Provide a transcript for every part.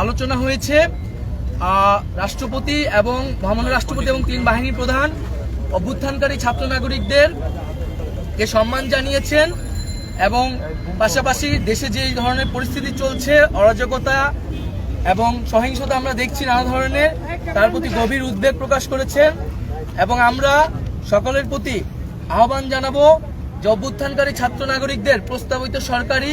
আলোচনা হয়েছে রাষ্ট্রপতি এবং ভ্রমণ রাষ্ট্রপতি এবং তিন বাহিনী প্রধান, অভ্যুত্থানকারী ছাত্র নাগরিকদের কে সম্মান জানিয়েছেন এবং পাশাপাশি দেশে যে ধরনের পরিস্থিতি চলছে, অরাজকতা এবং সহিংসতা আমরা দেখছি নানা ধরনের, তার প্রতি গভীর উদ্বেগ প্রকাশ করেছেন এবং আমরা সকলের প্রতি আহ্বান জানাব যে অভ্যুত্থানকারী ছাত্র নাগরিকদের প্রস্তাবিত সরকারি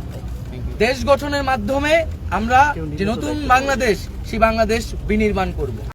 দেশ গঠনের মাধ্যমে আমরা যে নতুন বাংলাদেশ সেই বাংলাদেশ বিনির্মাণ করব।